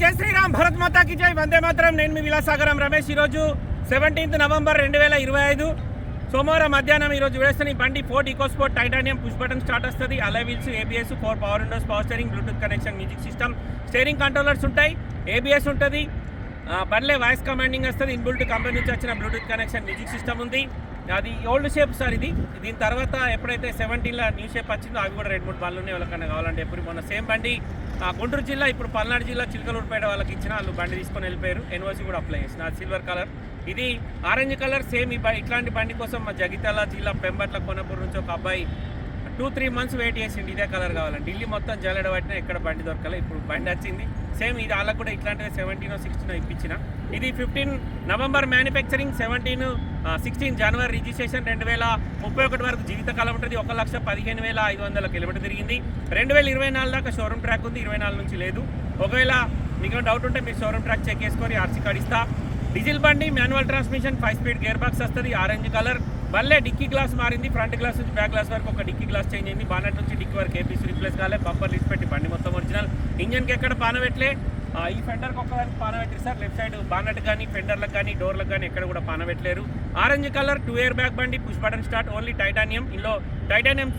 జై శ్రీరామ్ భరత్ మాతాకి జై. వందే మాత్రం. నేను మీ విలాసాగరం రమేష్. ఈరోజు సెవెంటీన్త్ నవంబర్ రెండు వేల ఇరవై ఐదు సోమవారం మధ్యాహ్నం ఈరోజు వేస్తున్న ఈ బండి Ford EcoSport Titanium push button start వస్తుంది. Alloy wheels ABS four power windows power steering Bluetooth connection music system steering controllers ఉంటాయి. ఏబిఎస్ ఉంటుంది. ఆ, బండ్లే వాయిస్ కమాండింగ్ వస్తుంది. ఇన్బుల్ట్ కంపెనీ నుంచి వచ్చిన బ్లూటూత్ కనెక్షన్ మ్యూజిక్ సిస్టమ్ ఉంది. అది ఓల్డ్ షేప్ సార్ ఇది. దీని తర్వాత ఎప్పుడైతే సెవెంటీన్లో న్యూ షేప్ వచ్చిందో అవి కూడా రెండు మూడు బండ్లు ఉన్నాయి ఎవరికైనా కావాలంటే ఎప్పుడు. మొన్న సేమ్ బండి గుంటూరు జిల్లా ఇప్పుడు పల్నాడు జిల్లా చిలకలూరుపేట వాళ్ళకి ఇచ్చిన వాళ్ళు బండి తీసుకొని వెళ్ళిపోయారు. ఎన్ఓసి కూడా అప్లై చేసిన సిల్వర్ కలర్ ఇది ఆరెంజ్ కలర్ సేమ్ ఈ బ- ఇట్లాంటి బండి కోసం మా జగిత్యాల జిల్లా పెంబట్ల కొనపూర్ నుంచి ఒక అబ్బాయి టూ త్రీ మంత్స్ వెయిట్ చేసిండు. ఇదే కలర్ కావాలి ఢిల్లీ మొత్తం జల్లెడ పట్టినా ఎక్కడ బండి దొరకలే. ఇప్పుడు బండి వచ్చింది. సేమ్ ఇది వాళ్ళకు కూడా ఇట్లాంటివి సెవెంటీన్ సిక్స్టీన్ ఇప్పించిన. ఇది fifteen November manufacturing seventeen sixteen జనవరి రిజిస్ట్రేషన్ రెండు వేల ముప్పై ఒకటి వరకు జీవితకాలం ఉంటుంది. ఒక లక్ష పదిహేను వేల ఐదు వందల కిలోమీటర్ తిరిగింది. రెండు వేల ఇరవై నాలుగు దాకా షోరూమ్ ట్రాక్ ఉంది. ఇరవై నాలుగు నుంచి లేదు. ఒకవేళ మీకు డౌట్ ఉంటే మీరు షోరూమ్ ట్రాక్ చెక్ చేసుకొని ఆర్సీ కార్డ్ ఇస్తా. డీజిల్ బండి manual transmission five speed gear box వస్తుంది. ఆరెంజ్ కలర్ మళ్ళీ డిక్కీ గ్లాస్ మారింది. ఫ్రంట్ గ్లాస్ నుంచి బ్యాక్ గ్లాస్ వరకు ఒక డిక్కీ గ్లాస్ చేంజ్ అయింది. బానట్ నుంచి డిక్కీ వరకు ఏపీసీ రీప్లేస్ కాలే బంపర్ లిస్ట్ పెట్టి బండి మొత్తం ఒరిజినల్ ఇంజన్కి ఎక్కడ పానబెట్లే ఈ ఫెండర్కి ఒక్కదానికి పానబెట్టారు సార్. లెఫ్ట్ సైడ్ బానట్ కానీ ఫెండర్లకు కానీ డోర్లకు కానీ ఎక్కడ కూడా పాన పెట్టలేరు. Orange colour two air bag బండి push button start only Titanium ఇందులో టైటానియం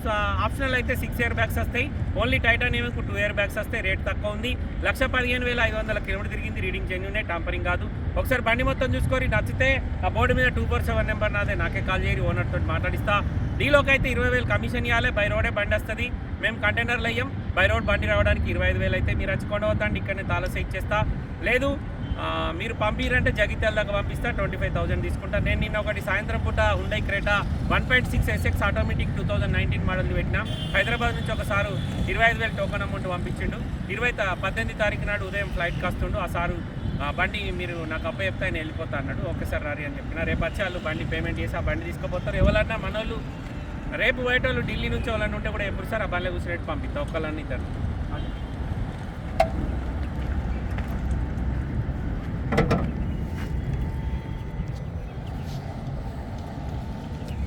ఆప్షనల్ అయితే సిక్స్ ఇయర్ బ్యాగ్స్ వస్తాయి. ఓన్లీ టైటానియంకు టూ ఇయర్ బ్యాగ్స్ వస్తాయి. రేట్ తక్కువ ఉంది. లక్ష పదిహేను వేల ఐదు వందల కిలోమీటర్ తిరిగింది. రీడింగ్ చేంజ్ ఉన్నాయి టాంపరింగ్ కాదు. ఒకసారి బండి మొత్తం చూసుకొని నచ్చితే ఆ బోర్డు మీద టూ ఫోర్ సెవెన్ నెంబర్ నాదే. నాకే కాల్ చేయరు ఓనర్ తోటి మాట్లాడిస్తా. డీలోకి అయితే ఇరవై వేలు కమిషన్ ఇవ్వాలి బై రోడే బండి వస్తుంది. మేము కంటైనర్లు అయ్యాం. బై రోడ్ బండి రావడానికి ఇరవై ఐదు వేలు అయితే మీరు వచ్చి వద్దండి ఇక్కడనే తాళసే ఇచ్చేస్తా లేదు మీరు పంపిరంటే జగిత్యాల దాకా పంపిస్తా. ట్వంటీ ఫైవ్ థౌసండ్ తీసుకుంటా. నేను నిన్న ఒకటి సాయంత్రం పూట ఉండే Creta one point six SX automatic two thousand nineteen model పెట్టినా. హైదరాబాద్ నుంచి ఒకసారి ఇరవై ఐదు వేల టోకన్ అమౌంట్ పంపించిండు. ఇరవై త- పద్దెనిమిది తారీఖు నాడు ఉదయం ఫ్లైట్కి వస్తుండు ఆ సారు ఆ బండి మీరు నాకు అప్ప చెప్తే ఆయన వెళ్ళిపోతా అన్నాడు. ఒకేసారి రారి అని చెప్పిన. రేపు వచ్చి వాళ్ళు బండి పేమెంట్ చేసి ఆ బండి తీసుకుపోతారు. ఎవరన్నా మనోళ్ళు రేపు పోయేటోళ్ళు ఢిల్లీ నుంచి వాళ్ళని ఉంటే కూడా ఎప్పుడు సార్ ఆ బండ్లో కూర్చునేట్టు పంపిస్తా. ఒక్కళ్ళని ఇద్దరు.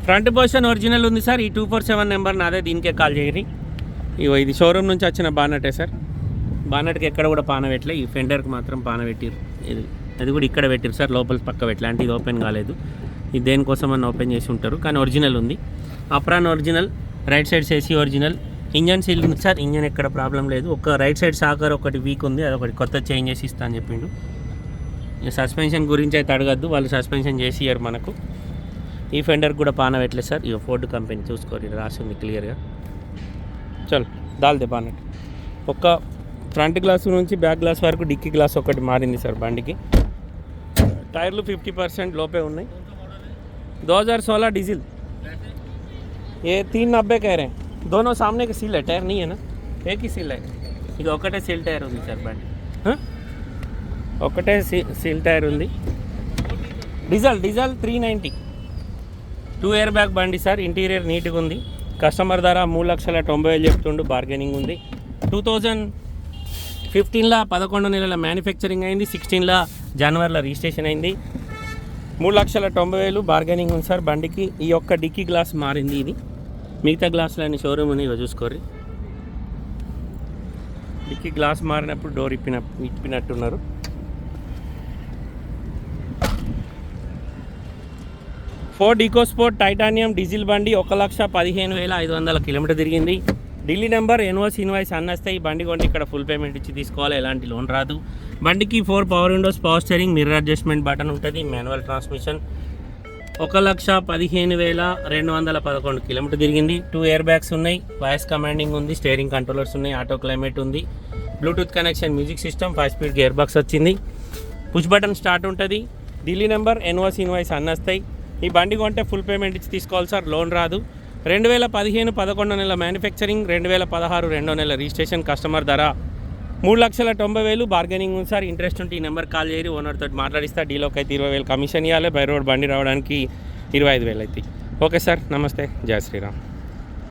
ఫ్రంట్ పొజిషన్ ఒరిజినల్ ఉంది సార్ ఈ టూ ఫోర్ సెవెన్ నెంబర్ నాదే దీనికే కాల్ చేయని ఇగో ఇది షోరూమ్ నుంచి వచ్చిన బానటే సార్. బానట్కి ఎక్కడ కూడా పాన పెట్టలే ఈ ఫెండర్కి మాత్రం పాన పెట్టిరు ఇది అది కూడా ఇక్కడ పెట్టిరు సార్ లోపల పక్క పెట్టలే అంటే ఇది ఓపెన్ కాలేదు. ఇది దేనికోసం అని ఓపెన్ చేసి ఉంటారు కానీ ఒరిజినల్ ఉంది. Apron original right side సేసీ original. Engine sealing sir engine ఎక్కడ ప్రాబ్లం లేదు. ఒక రైట్ సైడ్ సాకర్ ఒకటి వీక్ ఉంది అది ఒకటి కొత్త చేంజ్ చేసి ఇస్తా అని చెప్పిండు. సస్పెన్షన్ గురించి అయితే అడగద్దు వాళ్ళు సస్పెన్షన్ చేసి ఇయ్యారు మనకు. ఈ ఫెండర్ కూడా పానవట్లేదు సార్ ఇక ఫోర్డ్ కంపెనీ చూసుకోరు రాసింది క్లియర్గా చల్ దాల్దే బానట్ ఒక్క ఫ్రంట్ గ్లాస్ నుంచి బ్యాక్ గ్లాస్ వరకు డిక్కీ గ్లాస్ ఒకటి మారింది సార్ బండికి. టైర్లు ఫిఫ్టీ పర్సెంట్ లోపే ఉన్నాయి. దోజార్ సోలా డీజిల్ ये तीन नब्बे कह रहे हैं दोनों सामने के सील है टायर नहीं है ना एक ही सील है ఇక ఒకటే సీల్ టైర్ ఉంది సార్ బండి హ? ఒకటే సీ సీల్ టైర్ ఉంది diesel diesel three ninety two year bag బండి సార్ ఇంటీరియర్ నీట్గా ఉంది కస్టమర్ ధర మూడు లక్షల తొంభై వేలు చెప్తుండు బార్గెనింగ్ ఉంది టూ థౌజండ్ ఫిఫ్టీన్లో పదకొండు నెలల మ్యానుఫ్యాక్చరింగ్ అయింది సిక్స్టీన్లో జనవరిలో రిజిస్ట్రేషన్ అయింది మూడు లక్షల తొంభై వేలు బార్గెనింగ్ ఉంది సార్ బండికి ఈ యొక్క డిక్కీ గ్లాస్ మారింది ఇది మిగతా గ్లాసులన్నీ షోరూమ్ ఉన్నాయి ఇగో చూసుకోర్రి. డిక్కీ గ్లాస్ మారినప్పుడు డోర్ ఇప్పిన ఇప్పినట్టున్నారు. ఫోర్డ్ ఈకోస్పోర్ట్ టైటానియం డీజిల్ బండి ఒక లక్ష పదిహేను వేల ఐదు వందల కిలోమీటర్ తిరిగింది. ఢిల్లీ నెంబర్ ఎన్ఓస్ ఇన్వాయిస్ అన్నస్తే ఈ బండి కొంటే ఇక్కడ ఫుల్ పేమెంట్ ఇచ్చి తీసుకోవాలి ఎలాంటి లోన్ రాదు. బండికి four power windows power steering mirror adjustment button ఉంటుంది మాన్యువల్ ట్రాన్స్మిషన్ ఒక లక్ష పదిహేను వేల రెండు వందల పదకొండు కిలోమీటర్ తిరిగింది. టూ ఇయర్ బ్యాగ్స్ ఉన్నాయి. వాయిస్ కమాండింగ్ ఉంది. స్టేరింగ్ కంట్రోలర్స్ ఉన్నాయి. ఆటో క్లైమేట్ ఉంది. Bluetooth connection music system five speed gear box వచ్చింది. పుష్ బటన్ స్టార్ట్ ఉంటుంది. ఢిల్లీ నెంబర్ ఎన్వాస్ ఇన్వాయిస్ అన్నస్తాయి. ఈ బండి కొంటే ఫుల్ పేమెంట్ ఇచ్చి తీసుకోవాలి సార్. లోన్ రాదు. రెండు వేల పదిహేను పదకొండో నెల మ్యానుఫ్యాక్చరింగ్ రెండు వేల పదహారు రెండో నెల రిజిస్ట్రేషన్ కస్టమర్ ధర. మూడు లక్షల తొంభై వేలు బార్గెనింగ్ ఉంది సార్. ఇంట్రెస్ట్ ఉంటే ఈ నెంబర్ కాల్ చేయరు. ఓనర్ తోటి మాట్లాడిస్తా. డీలోకి అయితే ఇరవై వేలు కమిషన్ ఇవ్వాలి బై రోడ్ బండి రావడానికి ఇరవై ఐదు వేలు అవుతాయి ఓకే సార్ నమస్తే జయ శ్రీరామ్